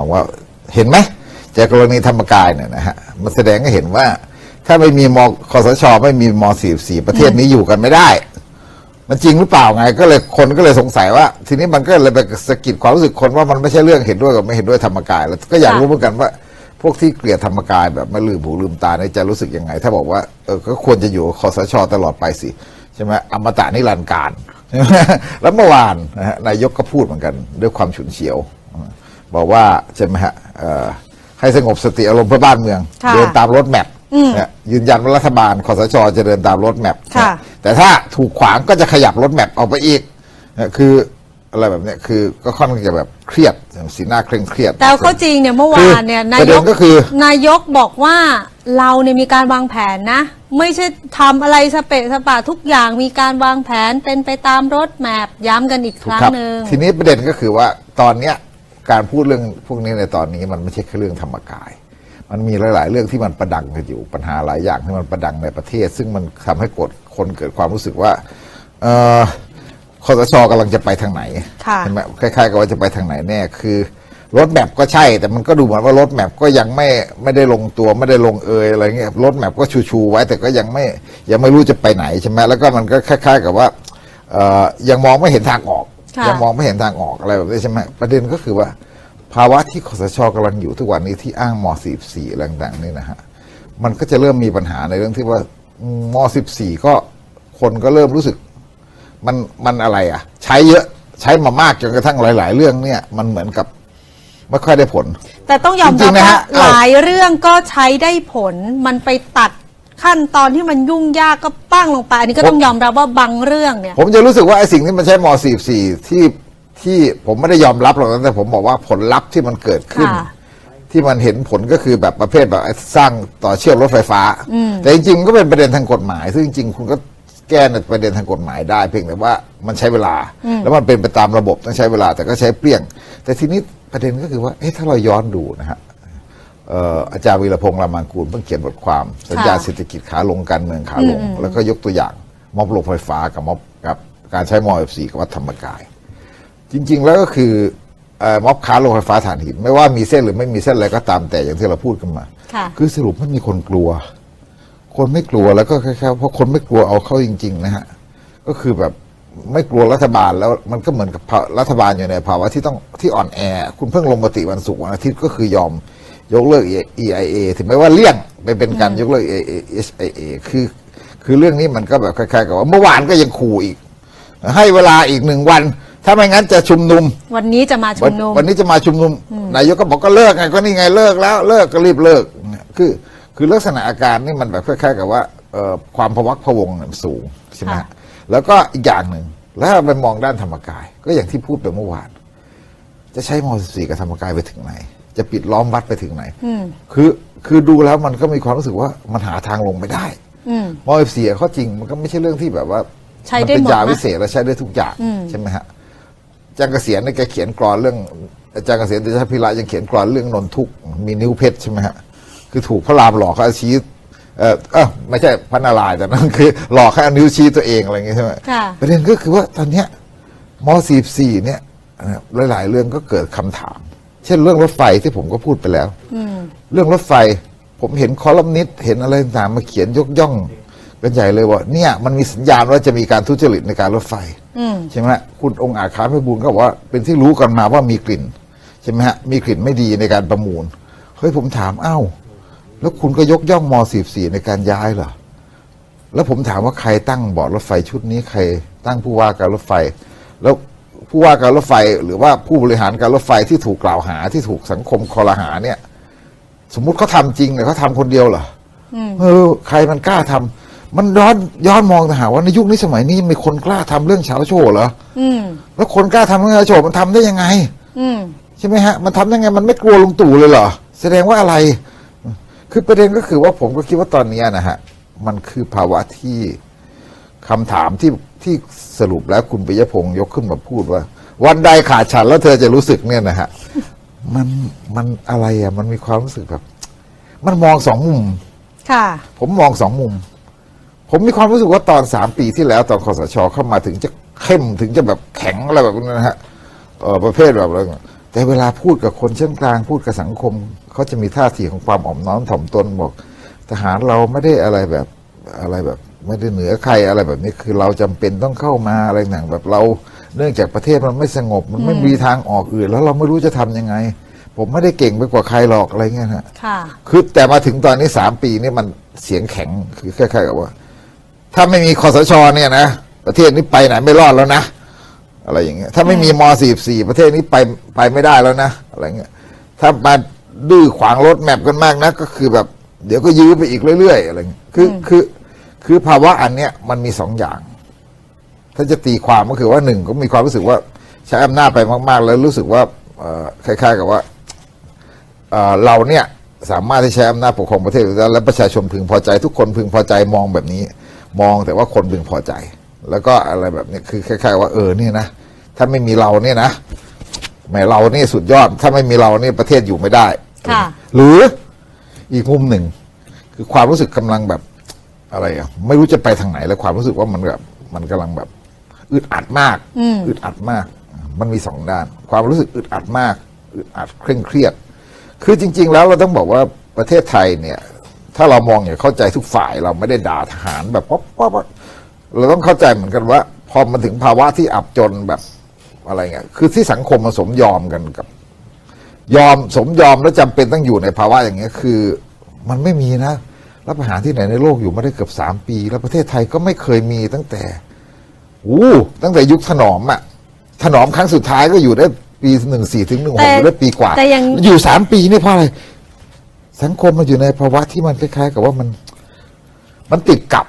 บอกว่าเห็นไหมจากกรณีธรรมกายเนี่ยนะฮะมันแสดงให้เห็นว่า ถ้าไม่มีมคอสชไม่มีม44ประเทศนี้อยู่กันไม่ได้ มันจริงหรือเปล่าไง ก็เลยคนก็เลยสงสัยว่า ทีนี้มันก็เลยไปสะกิดความรู้สึกคนว่ามันไม่ใช่เรื่องเห็นด้วยกับไม่เห็นด้วยธรรมกาย แล้วก็อยากรู้เหมือนกันว่า พวกที่เกลียดธรรมกายแบบไม่ลืมหูลืมตาเนี่ยจะรู้สึกยังไง ถ้าบอกว่าเออก็ควรจะอยู่กับคสชตลอดไปสิใช่ไหมอมตะนิรันดร์การแล้วเมื่อวานนะฮะนายกก็พูดเหมือนกัน ด้วยความฉุนเฉียว บอกว่าใช่ไหมฮะเอ่อให้สงบสติอารมณ์เพื่อบ้านเมืองค่ะเดินตามรถแมพนะยืนยันว่ารัฐบาลคอสชจะเดินตามรถแมพค่ะนะแต่ถ้าถูกขวางก็จะขยับรถแมพออกไปอีกนะคืออะไรแบบเนี้ยคือก็ค่อนข้างจะแบบเครียดสีหน้าเคร่งเครียด แต่เอาเข้าจริงเนี่ยเมื่อวานเนี่ยคือนาประเด็ยนกก็คือนายกบอกว่าเราเนี่ยมีการวางแผนนะ ไม่ใช่ทำอะไรสเปะสปะทุกอย่างมีการวางแผนเป็นไปตามรถแมพย้ำกันอีกครั้งครับหนึ่งทีนี้ประเด็นก็คือว่าตอนเนี้ย การพูดเรื่องพวกนี้ในตอนนี้มันไม่ใช่แค่เรื่องธรรมกาย มันมีหลาย ๆ เรื่องที่มันประดังกันอยู่ปัญหาหลายอย่างที่มันประดังในประเทศ ซึ่งมันทำให้กดคนเกิดความรู้สึกว่าเออคอสชกำลังจะไปทางไหนค่ะใช่ไหมคล้ายๆกับว่าจะไปทางไหนแน่คือรถแมพก็ใช่ แต่มันก็ดูเหมือนว่ารถแมพก็ยังไม่ไม่ได้ลงตัวไม่ได้ลงเอยอะไรเงี้ยรถแมพก็ชูๆไว้ แต่ก็ยังไม่ยังไม่รู้จะไปไหนใช่ไหมแล้วก็มันก็คล้าย ๆ กับว่าเอ่อยังมองไม่เห็นทางออกค่ะ ยังมองไม่เห็นทางออกอะไรแบบนี้ใช่ไหมประเด็นก็คือว่า ภาวะที่คสชกำลังอยู่ทุกวันนี้ที่อ้างม .44 อะไรต่างๆนี่นะฮะมันก็จะเริ่มมีปัญหาในเรื่องที่ว่าอืมม .14 ก็คนก็เริ่มรู้สึก มันมันอะไรอะ ใช้เยอะใช้มามากจนกระทั่งหลาย ๆ เรื่องเนี่ย มันเหมือนกับไม่ค่อยได้ผล แต่ต้องยอมจริรับงๆนะว่าฮะหลายเรื่องก็ใช้ได้ผล มันไปตัด ขั้นตอนที่มันยุ่งยากก็ปั้งลงไป อันนี้ก็ต้องยอมรับว่าบางเรื่องเนี่ย ผมจะรู้สึกว่าไอ้สิ่งที่มันใช้ม .44 ที่ที่ผมไม่ได้ยอมรับหรอกนะแต่ผมบอกว่าผลลัพธ์ที่มันเกิดขึ้น ค่ะ ที่มันเห็นผลก็คือแบบประเภทแบบสร้างต่อเชื่อมรถไฟฟ้า แต่จริงๆมันก็เป็นประเด็นทางกฎหมาย ซึ่งจริงๆคุณก็แก้ในประเด็นทางกฎหมายได้ เพียงแต่ว่ามันใช้เวลา แล้วมันเป็นไปตามระบบต้องใช้เวลาแต่ก็ใช้เปรี้ยง แต่ทีนี้ประเด็นก็คือว่าเอ๊ะถ้าเราย้อนดูนะฮะเอ่ออาจารย์วีรพงษ์รามังกูลเพิ่งเขียนบทความสัญญาณเศรษฐกิจขาลงการเมืองขาลง แล้วก็ยกตัวอย่างม็อบโรงไฟฟ้ากับม็อบกับการใช้มอ .14 กับวัดธรรมกาย จริง ๆ แล้วก็คือเอ่อม็อบค้าโรงไฟฟ้าถ่านหิน ไม่ว่ามีเส้นหรือไม่มีเส้นอะไรก็ตามแต่อย่างที่เราพูดกันมาค่ะคือสรุปมันมีคนกลัว คนไม่กลัวแล้วก็แค่ๆเพราะคนไม่กลัวเอาเข้าจริง ๆ นะฮะก็คือแบบไม่กลัวรัฐบาลแล้วมันก็เหมือนกับภารัฐบาลอยู่ในภาวะที่ต้องที่อ่อนแอ คุณเพิ่งลงมติวันศุกร์วันอาทิตย์ก็คือยอม ยกเลิก EIA ถึงแม้ว่าเลี่ยงไปเป็นการยกเลิก SIA คือ คือเรื่องนี้มันก็แบบคล้ายๆกับว่าเมื่อวานก็ยังขู่อีก ให้เวลาอีกหนึ่งวัน ถ้าไม่งั้นจะชุมนุม วันนี้จะมาชุวันมนุม วันนี้จะมาชุมนุมนายกก็บอกก็เลิกไงก็นี่ไงเลิกแล้วเลิกก็รีบเลิกคือคือลักษณะอาการนี่มันแบบคล้ายๆกับว่าเอ่อความพะวักพะวงเนี่ยมันสูงใช่ไหมค่ะฮะแล้วก็อีกอย่างหนึ่งแล้วเราไปมองด้านธรรมกาย ก็อย่างที่พูดไปเมื่อวาน จะใช้ม .14 กับธรรมกายไปถึงไหน จะปิดล้อมวัดไปถึงไหนอืมคือคือดูแล้วมันก็มีความรู้สึกว่ามันหาทางลงไม่ได้อืมม .14 ข้อจริงมันก็ไม่ใช่เรื่องที่แบบว่าใช้มัได้เป็นหมดยานะวิเศษและใช้ได้ทุกอย่างอืมใช่ไหมฮะอาจารย์เกษียณเนี่ยแกเขียนกรอนเรื่องอาจารย์เกษียณเดชพิระยังเขียนกรอนเรื่องนนทุกข์มีนิ้วเพชรใช่ไหมฮะคือถูกพระรามหลอกเขาชี้เออเออไม่ใช่พระนารายณ์แต่นั่นคือ หลอกให้เอานิ้วชี้ตัวเองอะไรอย่างเงี้ยใช่ไหมค่ะประเด็นก็คือว่าตอนเนี้ยม .44 เนี่ยเอ่อหลาย ๆ เรื่องก็เกิดคำถาม เช่นเรื่องรถไฟที่ผมก็พูดไปแล้วอืมเรื่องรถไฟ ผมเห็นคอลัมนิสต์เห็นอะไรต่างๆมาเขียนยกย่องกันใหญ่เลยว่าเนี่ยมันมีสัญญาณว่าจะมีการทุจริตในการรถไฟอืมใช่ไหมฮะคุณองค์อาจค้าพิบูลก็บอกว่าเป็นที่รู้กันมาว่ามีกลิ่นใช่ไหมฮะมีกลิ่นไม่ดีในการประมูลเฮ้ยผมถามอ้าวแล้วคุณก็ยกย่องม .44 ในการย้ายเหรอแล้วผมถามว่าใครตั้งบอร์ดรถไฟชุดนี้ใครตั้งผู้ว่าการรถไฟ แล้ว ผู้ว่าการรถไฟหรือว่าผู้บริหารการรถไฟที่ถูกกล่าวหาที่ถูกสังคมคอรหาเนี่ย สมมุติเขาทำจริงเนี่ยเขาทำคนเดียวเหรออเออ ใครมันกล้าทำมันย้อนย้อนมองแต่หาว่าในยุคนี้สมัยนี้มีคนกล้าทำเรื่องเช้าโชว์เหรออืมแล้วคนกล้าทำเรื่องเช้าโชว์มันทำได้ยังไง อืมใช่ไหมฮะ มันทำได้ไง มันไม่กลัวลุงตู่เลยเหรอแสดงว่าอะไร คือประเด็นก็คือว่าผมก็คิดว่าตอนเนี้ยนะฮะ มันคือภาวะที่คำถามที่ที่สรุปแล้วคุณปิยพงศ์ยกขึ้นมาพูดว่า วันใดขาดฉันแล้วเธอจะรู้สึกเนี่ยนะฮะมันมันอะไรอะ มันมีความรู้สึกแบบ มันมองสองมุม ค่ะ ผมมองสองมุม ผมมีความรู้สึกว่าตอนสามปีที่แล้ว ตอนคอสชเข้ามาถึงจะเข้มถึงจะแบบแข็งอะไรแบบนั้นนะฮะเออประเภทแบบอะไรแต่เวลาพูดกับคนเช่นกลางพูดกับสังคมเขาจะมีท่าทีของความอ่อมน้อมถ่อมตนบอก ทหารเราไม่ได้อะไรแบบอะไรแบบ ไม่ได้เหนือใครอะไรแบบนี้คือเราจำเป็นต้องเข้ามาอะไรหนังแบบเรา เนื่องจากประเทศมันไม่สงบ มันไม่มีทางออกอื่น แล้วเราไม่รู้จะทำยังไง ผมไม่ได้เก่งไปกว่าใครหรอกอะไรเงี้ยฮะค่ะคือแต่มาถึงตอนนี้สามปีนี่มันเสียงแข็งคือคล้ายๆกับว่า ถ้าไม่มีคอสชเนี่ยนะประเทศนี้ไปไหนไม่รอดแล้วนะอะไรอย่างเงี้ยถ้าไม่มีมสี่สี่ประเทศนี้ไปไปไม่ได้แล้วนะอะไรเงี้ยถ้ามาดื้อขวางรถแมพกันมากนะก็คือแบบ เดี๋ยวก็ยื้อไปอีกเรื่อยๆอะไรเงี้ยคือคือ คือภาวะอันเนี้ยมันมีสองอย่าง ถ้าจะตีความก็คือว่าหนึ่งก็มีความรู้สึกว่าใช้อำนาจไปมาก ๆ แล้วรู้สึกว่าเอ่อคล้าย ๆ กับว่าเอ่อเราเนี่ยสามารถที่ใช้อำนาจปกครองประเทศได้และประชาชนพึงพอใจ ทุกคนพึงพอใจมองแบบนี้ มองแต่ว่าคนพึงพอใจ แล้วก็อะไรแบบนี้คือคล้าย ๆ ว่าเออเนี่ยนะถ้าไม่มีเราเนี่ยนะแหมเรานี่สุดยอด ถ้าไม่มีเราเนี่ยประเทศอยู่ไม่ได้ค่ะหรืออีกมุมหนึ่ง คือความรู้สึกกำลังแบบ อะไรอะไม่รู้จะไปทางไหนแล้วความรู้สึกว่ามันแบบมันกำลังแบบอึดอัดมากอืมอึดอัดมาก มันมีสองด้าน ความรู้สึกอึดอัดมากอึดอัดเคร่งเครียด คือจริง ๆ แล้วเราต้องบอกว่าประเทศไทยเนี่ย ถ้าเรามองอย่างเข้าใจทุกฝ่ายเราไม่ได้ด่าทหารแบบป๊อปป๊อปป๊อปเราต้องเข้าใจเหมือนกันว่า พอมันถึงภาวะที่อับจนแบบอะไรเงี้ยคือที่สังคมมันสมยอมกันกับ ยอมสมยอมแล้วจำเป็นต้องอยู่ในภาวะอย่างเงี้ยคือ มันไม่มีนะ รับประหารที่ไหนในโลกอยู่มาได้เกือบสามปี แล้วประเทศไทยก็ไม่เคยมีตั้งแต่อู้ตั้งแต่ยุคถนอมอะถนอมครั้งสุดท้ายก็อยู่ได้ปีหนึ่งสี่ถึงหนึ่งหแต่กอยู่ได้ปีกว่าแต่ยังอยู่สามปีนี่เพราะอะไรสังคมมันอยู่ในภาวะที่มันคล้ายๆ กับว่ามัน มันติดกับ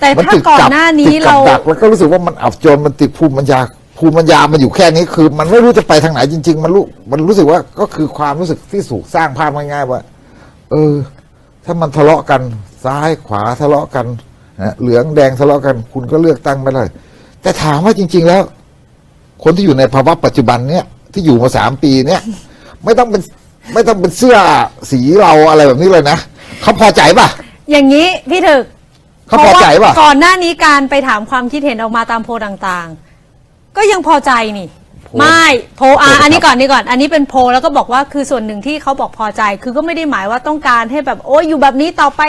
แต่มัถ้าติดก่อนบหน้านี้ติดกับเราดักแล้วก็รู้สึกว่ามันอับจนมันติดภูมิปัญญาภูมิปัญญามันอยู่แค่นี้คือ มันไม่รู้จะไปทางไหนจริง ๆ มันรู้มันรู้สึกว่าก็คือความรู้สึกที่สูกสร้างภาพง่ายๆว่า เออ ถ้ามันทะเลาะกันซ้ายขวาทะเลาะกันนะเหลืองแดงทะเลาะกัน คุณก็เลือกตั้งไม่ได้ แต่ถามว่าจริง ๆ แล้ว คนที่อยู่ในภาวะปัจจุบันเนี่ย ที่อยู่มาสามปีเนี่ย ไม่ต้องเป็นไม่ต้องเป็นเสื้อสีเราอะไรแบบนี้เลยนะเขาพอใจป่ะ อย่างนี้พี่ถึกเขาพอใจป่ะเพราะว่าก่อนหน้านี้การไปถามความคิดเห็นออกมาตามโพลต่างๆ ก็ยังพอใจนี่โพล ไม่โพลอะโพลครับอันนี้ก่อนนี่ก่อน อันนี้เป็นโพลแล้วก็บอกว่าคือส่วนหนึ่งที่เขาบอกพอใจ คือก็ไม่ได้หมายว่าต้องการให้แบบโอ้ยอยู่แบบนี้ต่อไป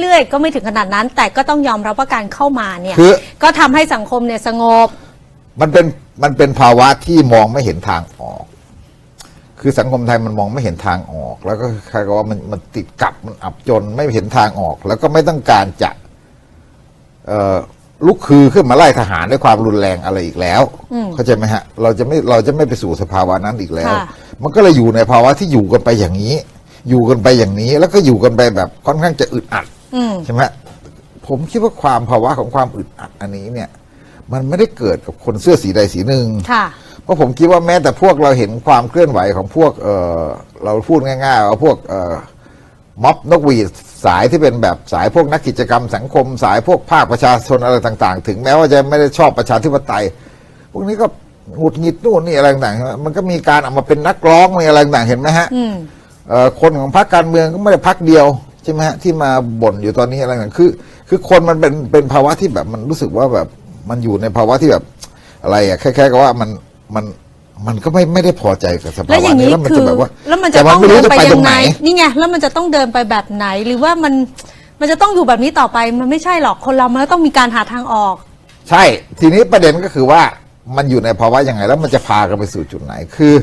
เรื่อยๆ ก็ไม่ถึงขนาดนั้น แต่ก็ต้องยอมรับว่าการเข้ามาเนี่ย คือ ก็ทำให้สังคมเนี่ยสงบ มันเป็นมันเป็นภาวะที่มองไม่เห็นทางออก คือสังคมไทยมันมองไม่เห็นทางออก แล้วก็คล้ายกับว่ามันมันติดกับมันอับจนไม่เห็นทางออก แล้วก็ไม่ต้องการจะ เอ่อ ลุกคือขึ้นมาไล่ทหารด้วยความรุนแรงอะไรอีกแล้วอืมเข้าใจไหมฮะ เราจะไม่เราจะไม่ไปสู่สภาวะนั้นอีกแล้วค่ะมันก็เลยอยู่ในภาวะที่อยู่กันไปอย่างนี้ อยู่กันไปอย่างนี้ แล้วก็อยู่กันไปแบบค่อนข้างจะอึดอัดอืมใช่ไหมผมคิดว่าความภาวะของความอึดอัดอันนี้เนี่ย มันไม่ได้เกิดกับคนเสื้อสีใดสีหนึ่งค่ะเพราะผมคิดว่าแม้แต่พวกเราเห็นความเคลื่อนไหวของพวกเออเราพูดง่ายๆว่าพวกเออม็อบนกหวีด สายที่เป็นแบบสายพวกนักกิจกรรมสังคม สายพวกภาคประชาชนอะไรต่าง ๆ ถึงแม้ว่าจะไม่ได้ชอบประชาธิปไตย พวกนี้ก็หงุดหงิดนู่นนี่อะไรต่างๆใช่ไหมมันก็มีการเออกมาเป็นนักร้องมีอะไรต่างๆเห็นไหมฮะอืมเอ่อคนของพรรคการเมืองก็ไม่ได้พรรคเดียวใช่ไหมฮะที่มาบ่นอยู่ตอนนี้อะไรต่างๆคือ คือคนมันเป็นเป็นภาวะที่แบบมันรู้สึกว่าแบบมันอยู่ในภาวะที่แบบอะไรอะแค่ๆกับว่ามันมัน มันก็ไม่ไม่ได้พอใจกับสภาแล้ววะอย่างนี้นี้แล้วมันคืจะอแบบว่าแล้วมันจะแต่ต้องไม่เดิรู้นจะไปไปตรยังงไงไหนนี่ไงแล้วมันจะต้องเดินไปแบบไหนหรือว่ามันมันจะต้องอยู่แบบนี้ต่อไปมันไม่ใช่หรอกคนเรามันก็ต้องมีการหาทางออก ใช่ ทีนี้ประเด็นก็คือว่ามันอยู่ในภาวะยังไง แล้วมันจะพากันไปสู่จุดไหนคือ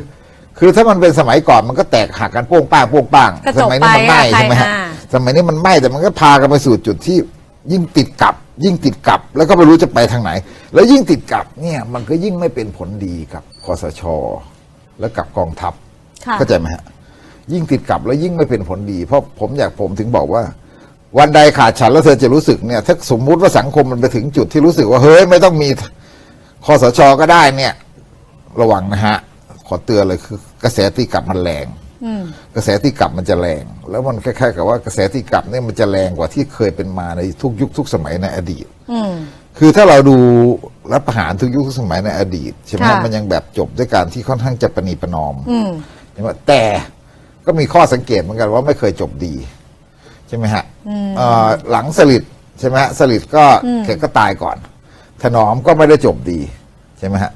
คือถ้ามันเป็นสมัยก่อนมันก็แตกหักกันโป้งป้างโป้งป้างก็สจบมันี้มันไปไหม้อะใช่ไหมฮะใครอ่า สมัยนี้มันไหม้แต่มันก็พากันไปสู่จุดที่ยิ่งติดกับ ยิ่งติดกับ แล้วก็ไม่รู้จะไปทางไหน แล้วยิ่งติดกับเนี่ยมันก็ยิ่งไม่เป็นผลดีกับ คอสช และกับกองทัพค่ะเข้าใจไหมฮะยิ่งติดกับแล้วยิ่งไม่เป็นผลดี เพราะผมอยากผมถึงบอกว่า วันใดขาดฉันแล้วเธอจะรู้สึกเนี่ยถ้าสมมุติว่าสังคมมันไปถึงจุดที่รู้สึกว่าเฮ้ยไม่ต้องมีคอสชก็ได้เนี่ย ระวังนะฮะ ขอเตือนเลยคือ กระแสตีกลับมันแรงอืมกระแสตีกลับมันจะแรง แล้วมันคล้ายๆ กับว่ากระแสตีกลับเนี่ยมันจะแรงกว่าที่เคยเป็นมาในทุกยุคทุกสมัยในอดีตอืม คือถ้าเราดูรัฐประหารทุกยุคทุกสมัยในอดีตใช่ไหมค่ะ มันยังแบบจบด้วยการที่ค่อนข้างจะประนีประนอม อืม ใช่ไหมแต่ก็มีข้อสังเกตเหมือนกันว่าไม่เคยจบดี ใช่ไหมฮะเอ่อหลังสลิดใช่ไหมฮะสลิดก็แกก็ตายก่อน ถนอมก็ไม่ได้จบดี ใช่ไหมฮะ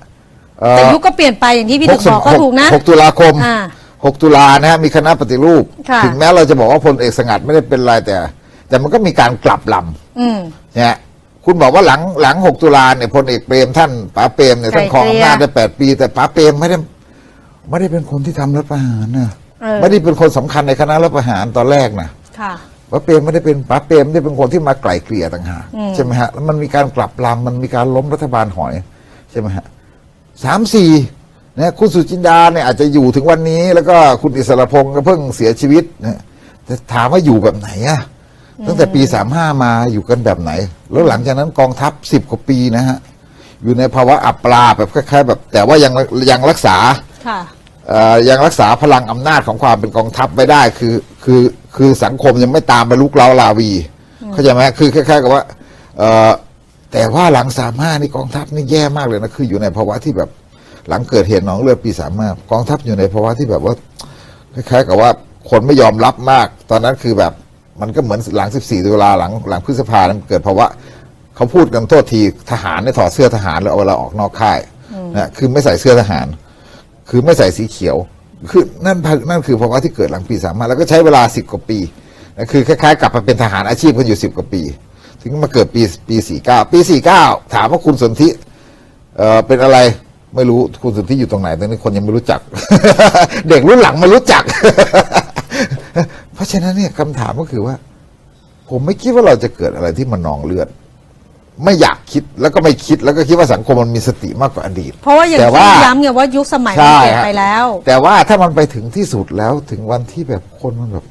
เอ่อแต่ยุคก็เปลี่ยนไปอย่างที่พี่ถึกบอกก็ถูกนะ หกตุลาคมอ่าหกตุลานะฮะมีคณะปฏิรูป ค่ะ ถึงแม้เราจะบอกว่าพลเอกสงัดไม่ได้เป็นไรแต่ แต่มันก็มีการกลับลอืมำเนี่ย คุณบอกว่าหลังหลังหกตุลาเนี่ยพลเอกเปรมท่านป๋าเปรมเนี่ยท่านครองอำนาจได้แปดปี แต่ป๋าเปรมไม่ได้ไม่ได้เป็นคนที่ทำรัฐประหารนะเออไม่ได้เป็นคนสำคัญในคณะรัฐประหารตอนแรกนะค่ะป๋าเปรมไม่ได้เป็นป๋าเปรมได้เป็นคนที่มาไกล่เกลี่ยต่างหากใช่ไหมฮะแล้วมันมีการกลับลำมันมีการล้มรัฐบาลหอยใช่ไหมฮะสามสี่นะคุณสุจินดาเนี่ยอาจจะอยู่ถึงวันนี้ แล้วก็คุณอิสรพงศ์ก็เพิ่งเสียชีวิตนะแต่ถามว่าอยู่แบบไหนอะ ตั้งแต่ปีสามห้ามาอยู่กันแบบไหน แล้วหลังจากนั้นกองทัพสิบกว่าปีนะฮะ อยู่ในภาวะอับปราแบบคล้ายๆแบบ แต่ว่ายังยังรักษาค่ะเอ่อยังรักษาพลังอำนาจของความเป็นกองทัพไว้ได้คือคือคือสังคมยังไม่ตามไปลุกเล้าลาวี เข้าใจไหมคือคล้ายๆกับว่าเอ่อแต่ว่าหลังสามห้านี่กองทัพนี่แย่มากเลยนะคืออยู่ในภาวะที่แบบหลังเกิดเหตุหนองเลือดปีสามห้ากองทัพอยู่ในภาวะที่แบบว่า คล้ายๆกับว่าคนไม่ยอมรับมาก ตอนนั้นคือแบบ มันก็เหมือนหลัง 14 ตุลาหลังหลังพฤษภานั้นเกิดภาวะเขาพูดกันโทษทีทหารเนี่ยถอดเสื้อทหารแล้วเอาเวลาออกนอกค่ายนะคือไม่ใส่เสื้อทหาร คือไม่ใส่สีเขียว คือนั่นพะนั่นคือภาวะที่เกิดหลังปีสามมาแล้วก็ใช้เวลาสิบกว่าปีนะคือคล้ายๆ กลับมาเป็นทหารอาชีพกันอยู่สิบกว่าปี ถึงมาเกิดปีปีสี่เก้าปีสี่เก้าถามว่าคุณสนธิเอ่อเป็นอะไรไม่รู้คุณสนธิอยู่ตรงไหนตอนนี้คนยังไม่รู้จัก เด็กรุ่นหลังไม่รู้จักเพ ราะฉะนั้นเนี่ยคำถามก็คือว่า ผมไม่คิดว่าเราจะเกิดอะไรที่มันนองเลือด ไม่อยากคิดแล้วก็ไม่คิดแล้วก็คิดว่าสังคมมันมีสติมากกว่าอดีต เพราะว่าอย่างแต่ว่าที่ย้ำไงว่ายุคสมัยมันเปลี่ยนฮะไปแล้ว แต่ว่าถ้ามันไปถึงที่สุดแล้วถึงวันที่แบบคนมันแบบ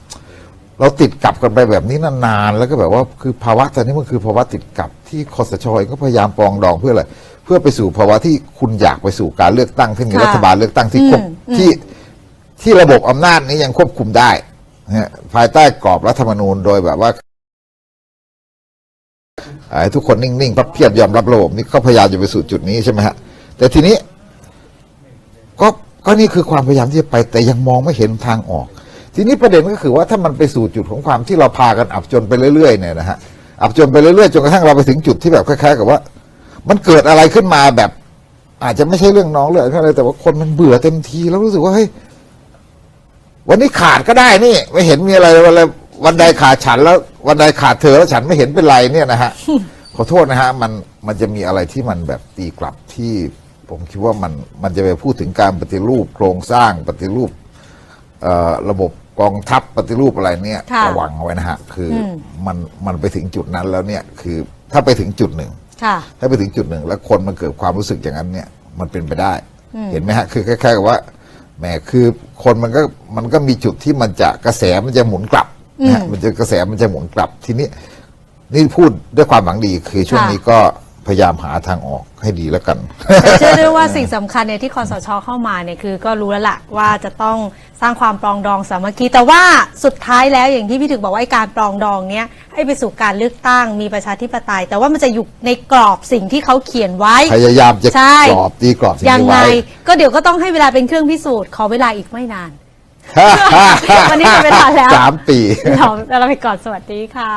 เราติดกับกันไปแบบนี้นานๆแล้วก็แบบว่าคือภาวะตอนนี้มันคือภาวะติดกับที่คอสชเองก็พยายามปรองดองเพื่ออะไรเพื่อไปสู่ภาวะที่คุณอยากไปสู่การเลือกตั้งที่มีค่ะรัฐบาลเลือกตั้งที่ควบอืมอืมที่ที่ระบบอำนาจนี้ยังควบคุมได้ นะฮะภายใต้กรอบรัฐธรรมนูญโดยแบบว่าให้ทุกคนนิ่งๆพับเพียบยอมรับระบบนี้เขาพยายามจะไปสู่จุดนี้ใช่ไหมฮะ แต่ทีนี้ก็ก็นี่คือความพยายามที่จะไปแต่ยังมองไม่เห็นทางออก ทีนี้ประเด็นก็คือว่าถ้ามันไปสู่จุดของความที่เราพากันอับจนไปเรื่อยๆเนี่ยนะฮะอับจนไปเรื่อยๆจนกระทั่งเราไปถึงจุดที่แบบคล้ายๆ กับว่า มันเกิดอะไรขึ้นมาแบบ อาจจะไม่ใช่เรื่องน้องเลยอะไรแต่ว่าคนมันเบื่อเต็มทีแล้วรู้สึกว่าเฮ้ย วันนี้ขาดก็ได้นี่ ไม่เห็นมีอะไรวันอะไรวันใดขาดฉันแล้ว วันใดขาดเธอแล้วฉันไม่เห็นเป็นไรเนี่ยนะฮะ ขอโทษนะฮะมันมันจะมีอะไรที่มันแบบตีกลับที่ผมคิดว่ามันมันจะไปพูดถึงการปฏิรูปโครงสร้างปฏิรูปเอ่อระบบกองทัพปฏิรูปอะไรเนี่ยค่ะระวังเอาไว้นะฮะคืออม มันมันไปถึงจุดนั้นแล้วเนี่ยคือถ้าไปถึงจุดหนึ่ง ค่ะ ถ้าไปถึงจุดหนึ่งแล้วคนมันเกิดความรู้สึกอย่างนั้นเนี่ย มันเป็นไปได้ เห็นไหมฮะ คือคล้ายๆกับว่า แหมคือคนมันก็มันก็มีจุดที่มันจะกระแสมันจะหมุนกลับนะฮะอืมมันจะกระแสมันจะหมุนกลับทีนี้นี่พูดด้วยความหวังดีคือช่วงค่ะนี้ก็ พยายามหาทางออกให้ดีแล้วกันแต่เชื่อด้วยว่าสิ่งสำคัญเนี่ยที่คอสชเข้ามาเนี่ยคือก็รู้แล้วล่ะว่าจะต้องสร้างความปรองดองสามัคคีแต่ว่าสุดท้ายแล้วอย่างที่พี่ถึกบอกว่าไอ้การปรองดองเนี้ยให้ไปสู่การเลือกตั้งมีประชาธิปไตย แต่ว่ามันจะอยู่ในกรอบสิ่งที่เขาเขียนไว้ พยายามจะใช่ กรอบตีกรอบสิ่งยังนี้ไง ไว้ ก็เดี๋ยวก็ต้องให้เวลาเป็นเครื่องพิสูจน์ขอเวลาอีกไม่นาน วันนี้หมดเวลาแล้ว สามปี เราเราไปก่อนสวัสดีค่ะ